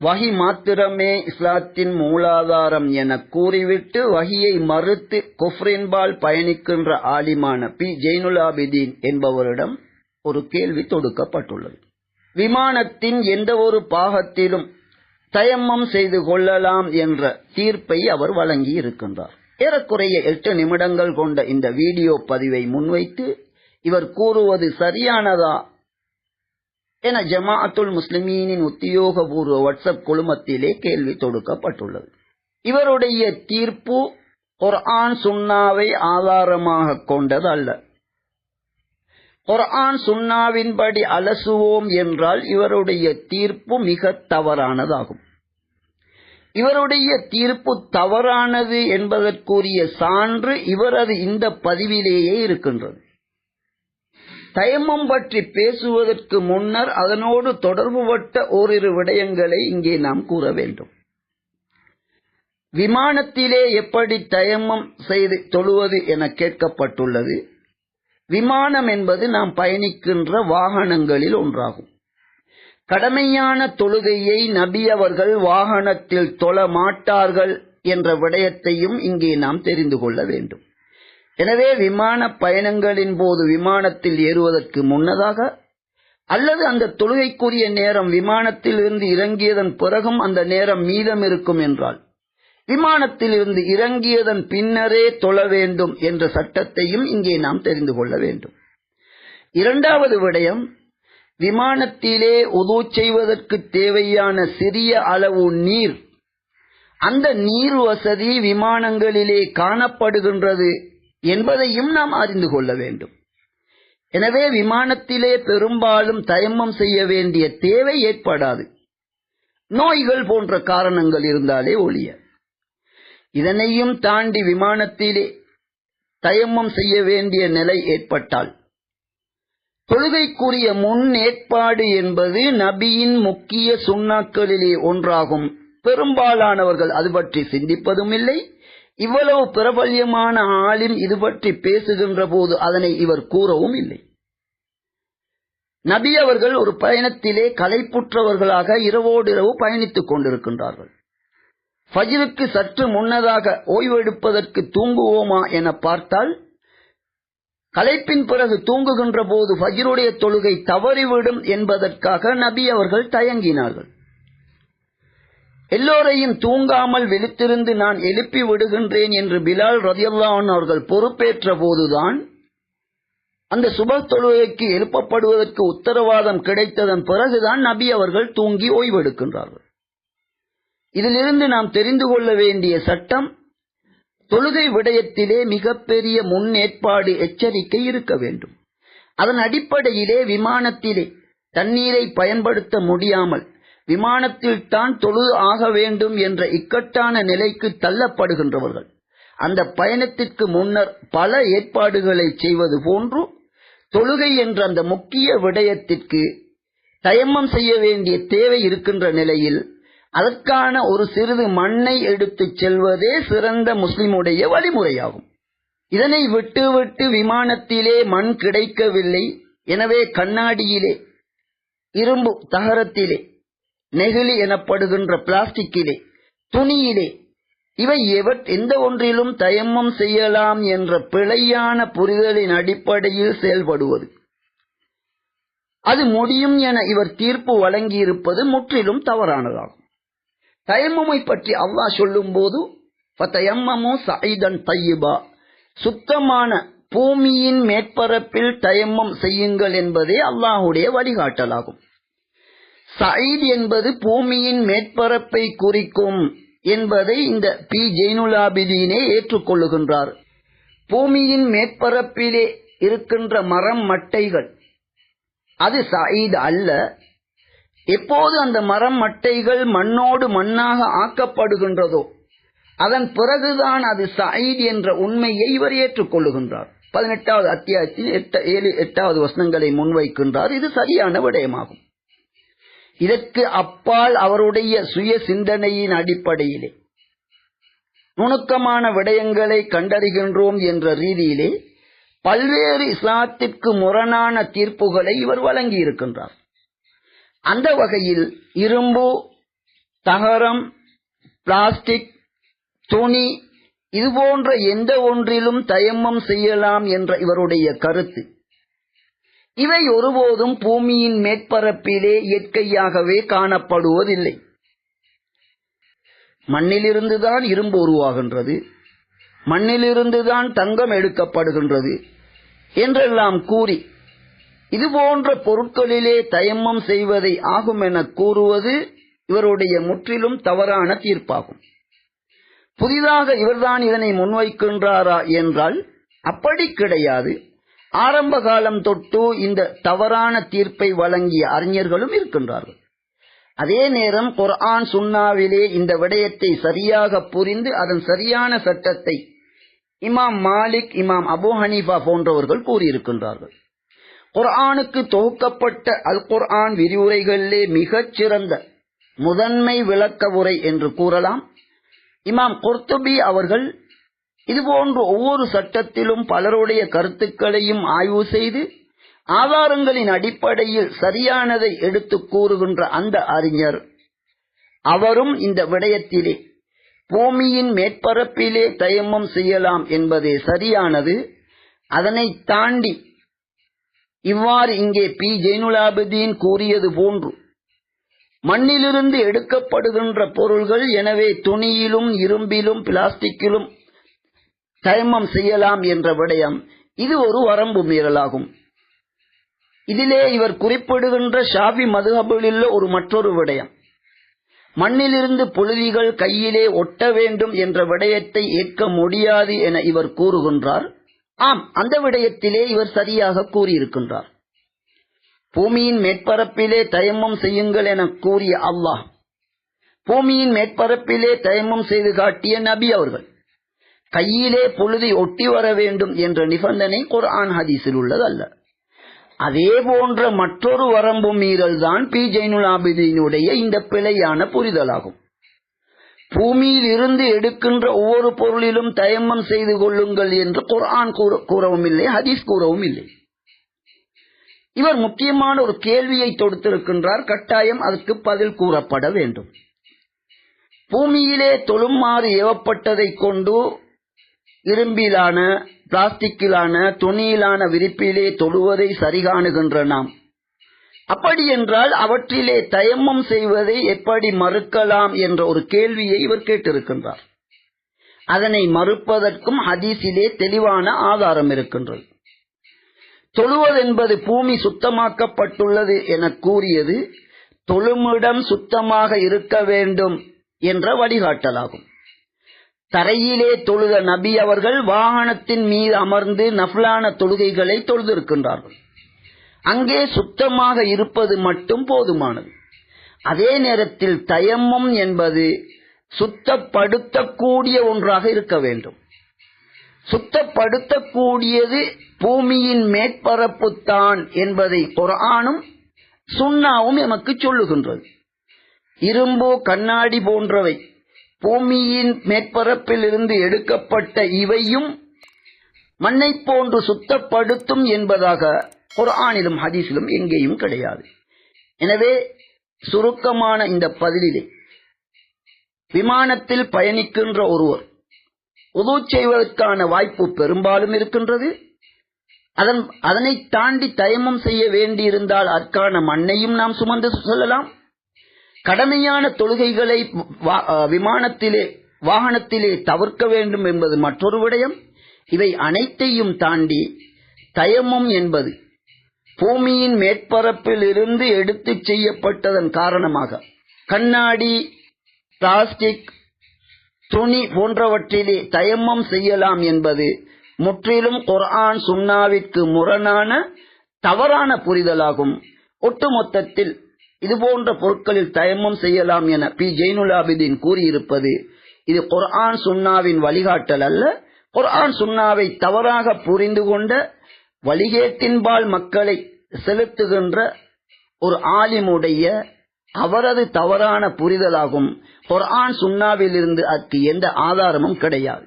வகி மாத்திரமே இஸ்லாத்தின் மூலாதாரம் என கூறிவிட்டு வகியை மறுத்து குஃப்ரின்பால் பயணிக்கின்ற ஆலிமான பி. ஜெயினுலாபிதீன் என்பவரிடம் ஒரு கேள்வி தொடுக்கப்பட்டுள்ளது. விமானத்தின் எந்த ஒரு பாகத்திலும் தயம்மம் செய்து கொள்ளலாம் என்ற தீர்ப்பை அவர் வழங்கி இருக்கின்றார் ஏறக்குறைய எட்டு நிமிடங்கள் கொண்ட இந்த வீடியோ பதிவை முன்வைத்து இவர் கூறுவது சரியானதா என ஜமாஅத்துல் முஸ்லிமீனின் உத்தியோகபூர்வ வாட்ஸ்அப் குழுமத்திலே கேள்வி தொடுக்கப்பட்டுள்ளது. இவருடைய தீர்ப்பு குர்ஆன் சுன்னாவை ஆதாரமாக கொண்டது அல்ல. குர்ஆன் சுன்னாவின்படி அலசுவோம் என்றால் இவருடைய தீர்ப்பு மிக தவறானதாகும். இவருடைய தீர்ப்பு தவறானது என்பதற்குரிய சான்று இவரது இந்த பதிவிலேயே இருக்கின்றது. தயமம் பற்றி பேசுவதற்கு முன்னர் அதனோடு தொடர்புபட்ட ஓரிரு விடயங்களை இங்கே நாம் கூற வேண்டும். விமானத்திலே எப்படி தயமம் செய்து தொழுவது என கேட்கப்பட்டுள்ளது. விமானம் என்பது நாம் பயணிக்கின்ற வாகனங்களில் ஒன்றாகும். கடமையான தொழுகையை நபி அவர்கள் வாகனத்தில் தொழ மாட்டார்கள் என்ற விடயத்தையும் இங்கே நாம் தெரிந்து கொள்ள வேண்டும். எனவே விமான பயணங்களின் போது விமானத்தில் ஏறுவதற்கு முன்னதாக அல்லது அந்த தொழுகைக்குரிய நேரம் விமானத்தில் இருந்து இறங்கியதன் பிறகும் அந்த நேரம் மீதம் இருக்கும் என்றால் விமானத்தில் இருந்து இறங்கியதன் பின்னரே தொழ வேண்டும் என்ற சட்டத்தையும் இங்கே நாம் தெரிந்து கொள்ள வேண்டும். இரண்டாவது விடயம் விமானத்திலே உது செய்வதற்கு தேவையான சிறிய அளவு நீர். அந்த நீர் வசதி விமானங்களிலே காணப்படுகின்றது. என்பதையும் நாம் அறிந்து கொள்ள வேண்டும். எனவே விமானத்திலே பெரும்பாலும் தயமம் செய்ய வேண்டிய தேவை ஏற்படாது. நோய்கள் போன்ற காரணங்கள் இருந்தாலே ஒழிய. இதனையும் தாண்டி விமானத்திலே தயமம் செய்ய வேண்டிய நிலை ஏற்பட்டால். தொழுகைக்குரிய முன் ஏற்பாடு என்பது நபியின் முக்கிய சுண்ணாக்களிலே ஒன்றாகும். பெரும்பாலானவர்கள் அது பற்றி சிந்திப்பதும் இல்லை இவ்வளவு பிரபல்யமான ஆளின் இது பற்றி பேசுகின்ற போது அதனை இவர் கூறவும் இல்லை. நபி அவர்கள் ஒரு பயணத்திலே கலைப்புற்றவர்களாக இரவோடிரவு பயணித்துக் கொண்டிருக்கின்றார்கள். ஃபஜ்ருக்கு சற்று முன்னதாக ஓய்வெடுப்பதற்கு தூங்குவோமா என பார்த்தால் கலைப்பின் பிறகு தூங்குகின்ற போது ஃபஜிருடைய தொழுகை தவறிவிடும் என்பதற்காக நபி அவர்கள் தயங்கினார்கள். எல்லோரையும் தூங்காமல் விழித்திருந்து நான் எழுப்பி விடுகின்றேன் என்று பிலால் ரதியல்லான் அவர்கள் பொறுப்பேற்ற போதுதான் அந்த சுப தொழுகைக்கு எழுப்பப்படுவதற்கு உத்தரவாதம் கிடைத்ததன் பிறகுதான் நபி அவர்கள் தூங்கி ஓய்வெடுக்கின்றார்கள். இதிலிருந்து நாம் தெரிந்து கொள்ள வேண்டிய சட்டம் தொழுகை விடயத்திலே மிகப்பெரிய முன்னேற்பாடு எச்சரிக்கை இருக்க வேண்டும். அதன் அடிப்படையிலே விமானத்திலே தண்ணீரை பயன்படுத்த முடியாமல் விமானத்தில் தான் தொழுது ஆக வேண்டும் என்ற இக்கட்டான நிலைக்கு தள்ளப்படுகின்றவர்கள். அந்த பயணத்திற்கு முன்னர் பல ஏற்பாடுகளை செய்வது போன்று தொழுகை என்ற அந்த முக்கிய விடயத்திற்கு தயமம் செய்ய வேண்டிய தேவை இருக்கின்ற நிலையில் அதற்கான ஒரு சிறிது மண்ணை எடுத்துச் செல்வதே சிறந்த முஸ்லிமுடைய வழிமுறையாகும். இதனை விட்டு விட்டு விமானத்திலே மண் கிடைக்கவில்லை. எனவே கண்ணாடியிலே இரும்பு தகரத்திலே நெகிழி எனப்படுகின்ற பிளாஸ்டிக்கிலே துணியிலே இவை எவற் எந்த ஒன்றிலும் தயமம் செய்யலாம் என்ற பிழையான புரிதலின் அடிப்படையில் செயல்படுவது. அது முடியும் என இவர் தீர்ப்பு வழங்கியிருப்பது முற்றிலும் தவறானதாகும். தயமமை பற்றி அல்லாஹ் சொல்லும் போது சைதன் தையிபா சுத்தமான பூமியின் மேற்பரப்பில் தயமம் செய்யுங்கள் என்பதே அல்லாஹுடைய வழிகாட்டலாகும். சயீத் என்பது பூமியின் மேற்பரப்பை குறிக்கும் என்பதை இந்த பி. ஜெயினுலாபிதீனே ஏற்றுக்கொள்ளுகின்றார். பூமியின் மேற்பரப்பிலே இருக்கின்ற மரம் மட்டைகள். அது சயீத் அல்ல. எப்போது அந்த மரம் மட்டைகள் மண்ணோடு மண்ணாக ஆக்கப்படுகின்றதோ அதன் பிறகுதான் அது சயீத் என்ற உண்மையை இவர் ஏற்றுக்கொள்ளுகின்றார். பதினெட்டாவது அத்தியாயத்தில் எட்ட ஏழு எட்டாவது வசனங்களை முன்வைக்கின்றார். இது சரியான விடயமாகும். இதற்கு அப்பால் அவருடைய சுய சிந்தனையின் அடிப்படையிலே நுணுக்கமான விடயங்களை கண்டறிகின்றோம் என்ற ரீதியிலே பல்வேறு இஸ்லாத்திற்கு முரணான தீர்ப்புகளை இவர் வழங்கி இருக்கின்றார் அந்த வகையில் இரும்பு தகரம் பிளாஸ்டிக் துணி இதுபோன்ற எந்த ஒன்றிலும் தயமம் செய்யலாம் என்ற இவருடைய கருத்து. இவை ஒருபோதும் பூமியின் மேற்பரப்பிலே இயற்கையாகவே காணப்படுவதில்லை. மண்ணிலிருந்துதான் இரும்பு உருவாகின்றது. மண்ணிலிருந்துதான் தங்கம் எடுக்கப்படுகின்றது என்றெல்லாம் கூறி இதுபோன்ற பொருட்களிலே தயமம் செய்வதை ஆகும் என கூறுவது இவருடைய முற்றிலும் தவறான தீர்ப்பாகும். புதிதாக இவர்தான் இதனை முன்வைக்கின்றாரா என்றால் அப்படி கிடையாது. ஆரம்ப காலம் தொட்டு இந்த தவறான தீர்ப்பை வழங்கிய அறிஞர்களும் இருக்கின்றார்கள். அதே நேரம் குர்ஆன் சுன்னாவிலே இந்த விடயத்தை சரியாக புரிந்து அதன் சரியான சட்டத்தை இமாம் மாலிக் இமாம் அபு ஹனீஃபா போன்றவர்கள் கூறியிருக்கின்றார்கள். குர்ஆனுக்கு தொகுக்கப்பட்ட அல் குர்ஆன் விரிவுரைகளிலே மிகச் சிறந்த முதன்மை விளக்க உரை என்று கூறலாம். இமாம் குர்துபி அவர்கள் இதுபோன்று ஒவ்வொரு சட்டத்திலும் பலருடைய கருத்துக்களையும் ஆய்வு செய்து ஆதாரங்களின் அடிப்படையில் சரியானதை எடுத்து கூறுகின்ற அந்த அறிஞர் அவரும் இந்த விடயத்திலே பூமியின் மேற்பரப்பிலே தயமம் செய்யலாம் என்பதே சரியானது. அதனை தாண்டி இவ்வாறு இங்கே பி. ஜெயினுலாபுதீன் கூறியது போன்று மண்ணிலிருந்து எடுக்கப்படுகின்ற பொருள்கள் எனவே துணியிலும் இரும்பிலும் பிளாஸ்டிக்கிலும் தயமம் செய்யலாம் என்ற விடயம் இது ஒரு வரம்பு மீறலாகும். இதிலே இவர் குறிப்பிடுகின்ற ஷாபி மதுஹபிலுள்ள ஒரு மற்றொரு விடயம். மண்ணிலிருந்து புழுதிகள் கையிலே ஒட்ட வேண்டும் என்ற விடயத்தை ஏற்க முடியாது என இவர் கூறுகின்றார். ஆம் அந்த விடயத்திலே இவர் சரியாக கூறியிருக்கின்றார். பூமியின் மேற்பரப்பிலே தயமம் செய்யுங்கள் என கூறிய அல்லாஹ். பூமியின் மேற்பரப்பிலே தயமம் செய்து காட்டிய நபி அவர்கள். கையிலே பொழுதை ஒட்டி வர வேண்டும் என்ற நிபந்தனை குர்ஆன் ஹதீஸில் உள்ளதல்ல அதே போன்ற மற்றொரு வரம்பு மீறல் தான் பி ஜெயினுல் ஆபிதீனுடைய இந்த பிழையான புரிதலாகும். பூமியில் இருந்து எடுக்கின்ற ஒவ்வொரு பொருளிலும் தயமம் செய்து கொள்ளுங்கள் என்று குர்ஆன் கூறவும் இல்லை ஹதீஸ் கூறவும் இல்லை இவர் முக்கியமான ஒரு கேள்வியை தொடுத்திருக்கின்றார் கட்டாயம் அதற்கு பதில் கூறப்பட வேண்டும். பூமியிலே தொழுமாறு ஏவப்பட்டதை கொண்டு இரும்பிலான பிளாஸ்டிக்கிலான துணியிலான விரிப்பிலே தொடுவதை சரிகாணுகின்ற நாம் அப்படி என்றால் அவற்றிலே தயமம் செய்வதை எப்படி மறுக்கலாம் என்ற ஒரு கேள்வியை இவர் கேட்டிருக்கின்றார். அதனை மறுப்பதற்கும் ஹதீஸிலே தெளிவான ஆதாரம் இருக்கின்றது. தொழுவதென்பது பூமி சுத்தமாக்கப்பட்டுள்ளது என கூறியது தொழுமிடம் சுத்தமாக இருக்க வேண்டும் என்ற வழிகாட்டலாகும். தரையிலே தொழுத நபி அவர்கள் வாகனத்தின் மீது அமர்ந்து நஃப்லான தொழுகைகளை தொழுதிருக்கின்றார்கள். அங்கே சுத்தமாக இருப்பது மட்டும் போதுமானது. அதே நேரத்தில் தயம்மம் என்பது சுத்தப்படுத்தக்கூடிய ஒன்றாக இருக்க வேண்டும். சுத்தப்படுத்தக்கூடியது பூமியின் மேற்பரப்பு தான் என்பதை குரானும் சுண்ணாவும் எமக்கு சொல்லுகின்றது. இரும்பு கண்ணாடி போன்றவை பூமியின் மேற்பரப்பில் இருந்து எடுக்கப்பட்ட இவையும் மண்ணை போன்று சுத்தப்படுத்தும் என்பதாக குர்ஆனிலும் ஹதீஸிலும் எங்கேயும் கிடையாது. எனவே சுருக்கமான இந்த பதிலிலே விமானத்தில் பயணிக்கின்ற ஒருவர் உதவு செய்வதற்கான வாய்ப்பு பெரும்பாலும் இருக்கின்றது. அதன் அதனை தாண்டி தயமம் செய்ய வேண்டியிருந்தால் அதற்கான மண்ணையும் நாம் சுமந்து செல்லலாம். கடமையான தொழுகைகளை விமானத்திலே வாகனத்திலே தவிர்க்க வேண்டும் என்பது மற்றொரு விடயம். இவை அனைத்தையும் தாண்டி தயமம் என்பது பூமியின் மேற்பரப்பில் இருந்து எடுத்து செய்யப்பட்டதன் காரணமாக கண்ணாடி பிளாஸ்டிக் துணி போன்றவற்றிலே தயமம் செய்யலாம் என்பது முற்றிலும் குர்ஆன் சுன்னாவிற்கு முரணான தவறான புரிதலாகும். ஒட்டுமொத்தத்தில் இதுபோன்ற பொருட்களில் தயமம் செய்யலாம் என பி. ஜெயினுலாபிதீன் கூறியிருப்பது இது குர்ஆன் சுன்னாவின் வழிகாட்டல் அல்ல. குர்ஆன் சுன்னாவை தவறாக புரிந்து கொண்ட வழிகேட்டின்பால் மக்களை செலுத்துகின்ற ஒரு ஆலிமுடைய அவரது தவறான புரிதலாகும். குர்ஆன் சுன்னாவிலிருந்து அதற்கு எந்த ஆதாரமும் கிடையாது.